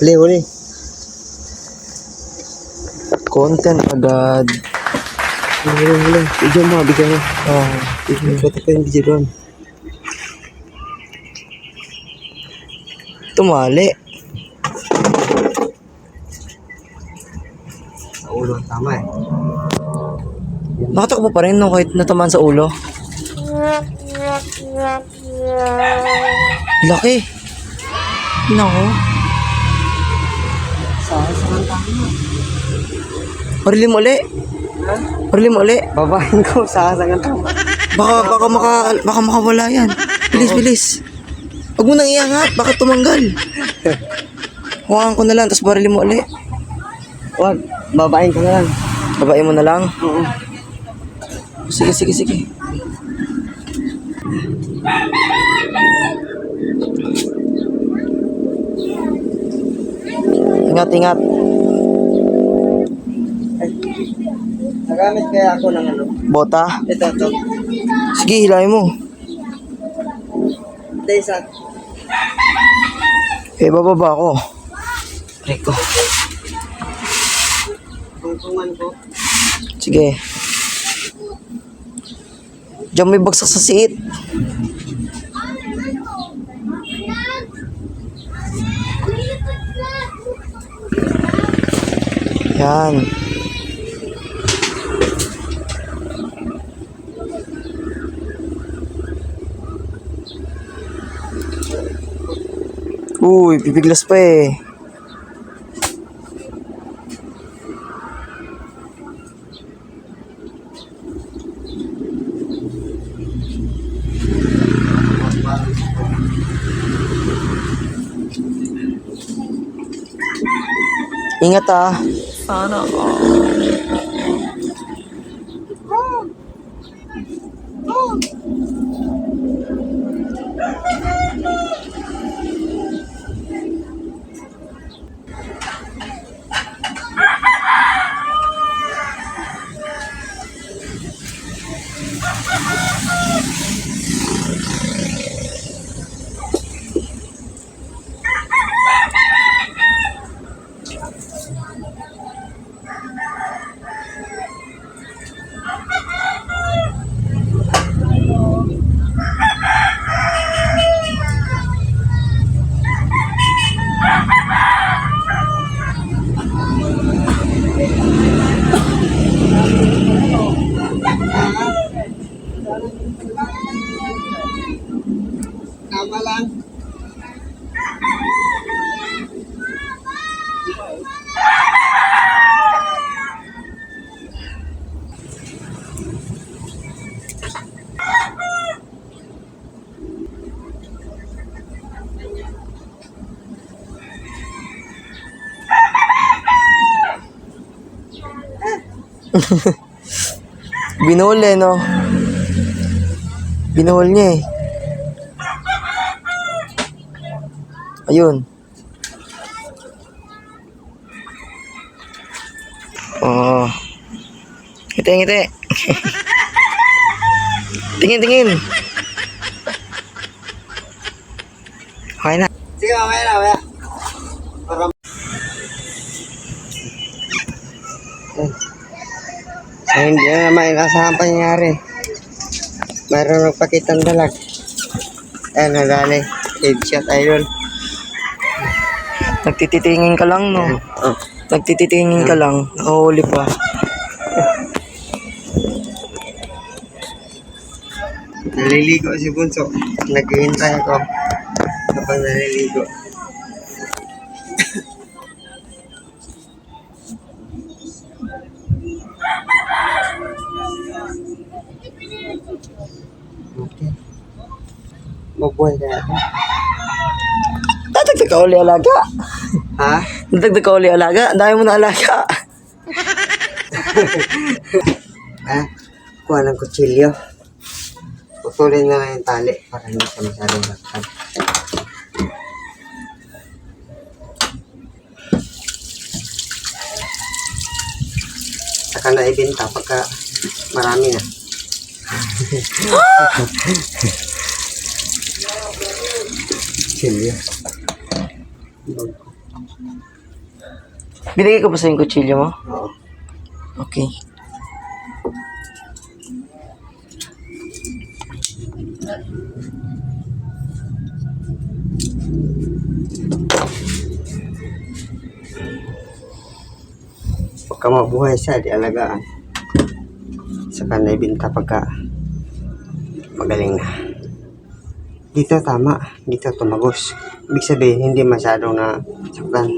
Huli, huli. Content agad. Huli, huli. Video mo, bigyan mo. Oh, Video mo, pati ko yung video doon. tumali. Sa ulo, tama eh. Nakatakbo pa rin no kahit natamaan sa ulo. Laki. Nako. Mo uli. Parili mo uli. Babahin ko, sa saan tama? Baka, baka, maka, baka makawala yan. Bilis, bilis. Huwag mo nang iangat. Baka tumanggal. Huwakan ko na lang, tapos barili mo uli. Wag, babahin ko na lang. Babae mo na lang. Oo. Sige, sige, sige. Ingat, ingat. Nagamit kaya ako ng ano? Bota. Ito, ito. Sige, hilahin mo. Ito isa. Eh, bababa ako. Rico. Tungtungan ko. Sige. Diyan may bagsak sa siit. Yan. Uy, pipiglas pa eh. Ingat ah. Sana Tama Ha ha ha! Binuhol eh, no? Binuhol niya eh. Ayun. Oo. Ngiti, ngiti. tingin, tingin. Okay na. Sige, mamaya na, mamaya. Para... Ay, hindi na naman inasahan pa nangyari. Mayroon nagpakitang dalag. Ayan, nadali. Headshot, idol. Nagtititingin ka lang, no? Oh. Nagtititingin ka lang. Nakahuli pa. Naliligo si Bunso. Naghihintay ako. Kapag naliligo. Mabuhay kaya ako. Dadagdag ka uli alaga. Ha? Dadagdag ka uli alaga. Dami mo na alaga. Ha? Kuha ng kutsilyo. Putulin na lang yung tali para hindi siya masyadong lakad. Saka na ibenta pagka marami na. Kutsilyo. Binigay ko ba sa yung kutsilyo mo? Oo. Okay. Pagka mabuhay siya, di alagaan. Saka naibinta pagka magaling na. Dito tama, dito tumagos. Ibig sabihin, hindi masyadong na saktan.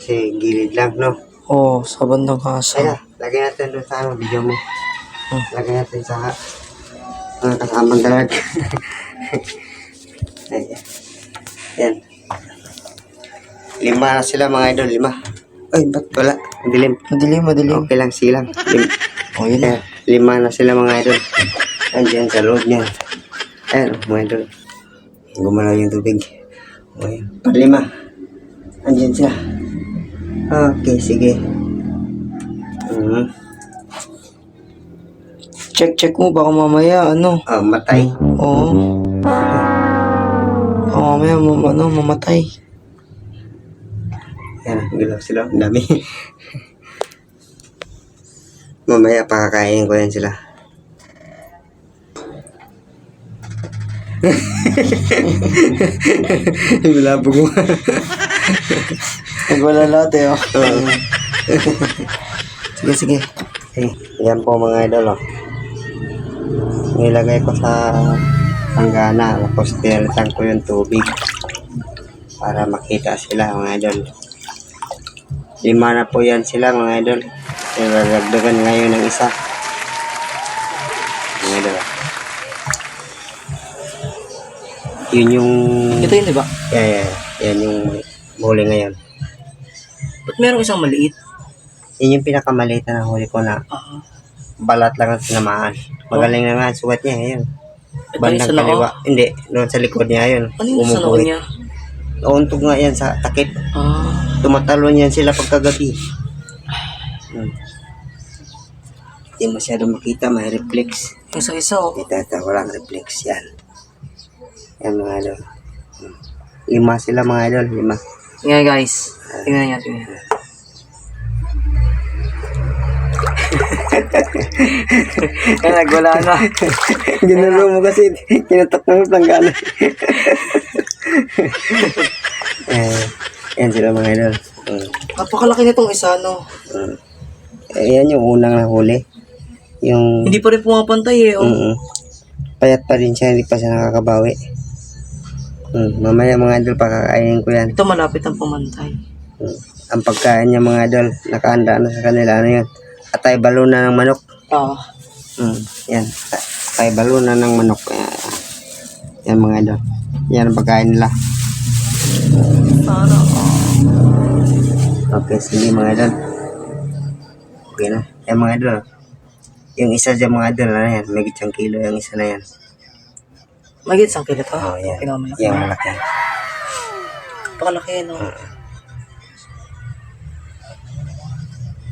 Kasi gilid lang, no? Oo, oh, sa bandang kaso. Kaya, lagay natin doon sa ano, video mo. Hmm. Lagay natin sa mga kasamang dalag. Yan. Lima na sila mga idol, lima. Ay, ba't wala? Ang Dilim. Madilim, madilim. Okay lang silang. Lim Oh, yun na. Ayan, lima na sila mga idol. Andiyan sa loob niyan. Ayan, mga idol. Gumalaw yung tubig. Okay. Panlima. Andiyan siya. Okay, sige. Mhm. Check, check mo. Baka mamaya, ano. Oh, matay. Oo. Baka mamaya, mam, ano, mamatay. Yan, gulaw sila. Ang dami. Mamaya pakakainin ko yan sila. Bilabog mo. Nagwala lahat eh, oh. sige, sige. Okay, yan po mga idol. Oh. Nilagay ko sa tanggana. Tapos pinalitan ko yung tubig. Para makita sila mga idol. Lima na po yan sila mga idol. Nilagdagan ngayon ng isa. Mga idol. Yun yung... Ito yun, di ba? Yeah, yeah. Yan yung huli ngayon. Ba't merong isang maliit? Yun yung pinakamaliit na huli ko na Ah. balat lang ang tinamaan. Magaling na nga sugat niya ito yung Bandang kaliwa. Hindi, doon sa likod niya yun. Ano yung sa niya? Nauntog nga yan sa takip. Ah. Tumatalon yan sila pagkagabi. Hmm. Hindi masyado makita, may reflex. Yung sa isa, oh. Kita ito, walang reflex yan. Yan mga idol. Lima sila mga idol, lima. Tingnan guys. Tingnan natin. Kaya nagwala na. Ginalo mo kasi, kinatak mo yung planggana. eh, yan sila mga idol. Hmm. Napakalaki nitong isa, no? Mm. Eh, yan yung unang nahuli. Yung... Hindi pa rin pumapantay, eh, oh. Mm Payat pa rin siya, hindi pa siya nakakabawi. Mm. Mamaya mga idol, pakakainin ko yan. Ito malapit ang pumantay. Mm. Ang pagkain niya mga idol, nakahanda na sa kanila. Ano yan? Atay baluna ng manok. Ah. Mm. Yan. Atay baluna ng manok. Yan. mga idol. Yan ang pagkain nila. Sana, Okay, sige mga idol. Okay na. Yan mga idol. Yung isa dyan mga idol, ano yan? May gitsang kilo yung isa na yan. Magit isang kilo to. Oh, yan. Pinakamalaki. Yung malaki. Napakalaki, no?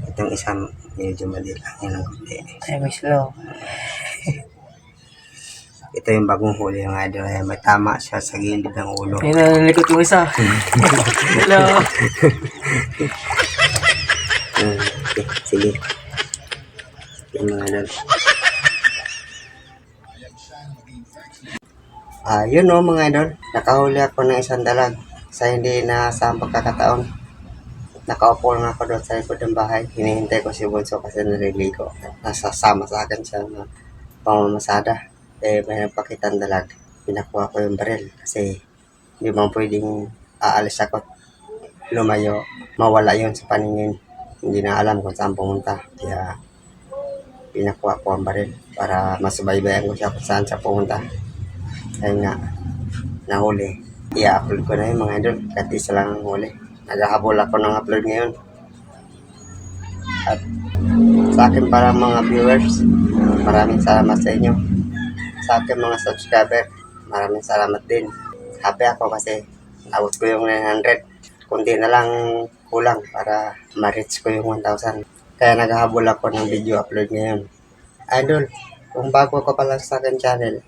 Itong isa medyo mali lang yan ang kunti. Ay, may slow. Ito yung bagong huli ng idol. Ayan, may tama siya sa gilid ng ulo. Ayun na, nalikot yung isa. Hello. Okay, sige. Yung mga idol. Ah, yun no mga idol. Nakahuli ako ng isang dalag sa hindi na sa pagkakataon. Nakaupo lang ako doon sa likod ng bahay. Hinihintay ko si Bunso kasi naliligo. Nasasama sa akin siya na pamamasada. Eh, may nagpakitang dalag. Pinakuha ko yung baril kasi hindi mo pwedeng aalis ako lumayo, mawala yon sa paningin. Hindi na alam kung saan pumunta. Kaya pinakuha ko ang baril para masubaybayan ko siya kung saan siya pumunta. Kaya nga, nahuli. I-upload ko na yun mga idol. Kahit isa lang ang huli. Naghahabol ako ng upload ngayon. At sa akin para mga viewers, maraming salamat sa inyo. Sa akin mga subscriber, maraming salamat din. Happy ako kasi abot ko yung 900. Kunti na lang kulang para ma-reach ko yung 1,000. Kaya naghahabol ako ng video upload ngayon. Idol, kung bago ka pa lang sa akin channel,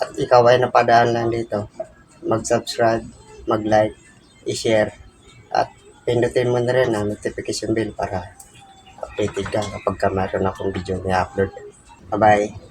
at ikaw ay napadaan lang dito, mag-subscribe, mag-like, i-share at pindutin mo na rin ang notification bell para updated ka kapag ka mayroon akong video na upload. Bye-bye!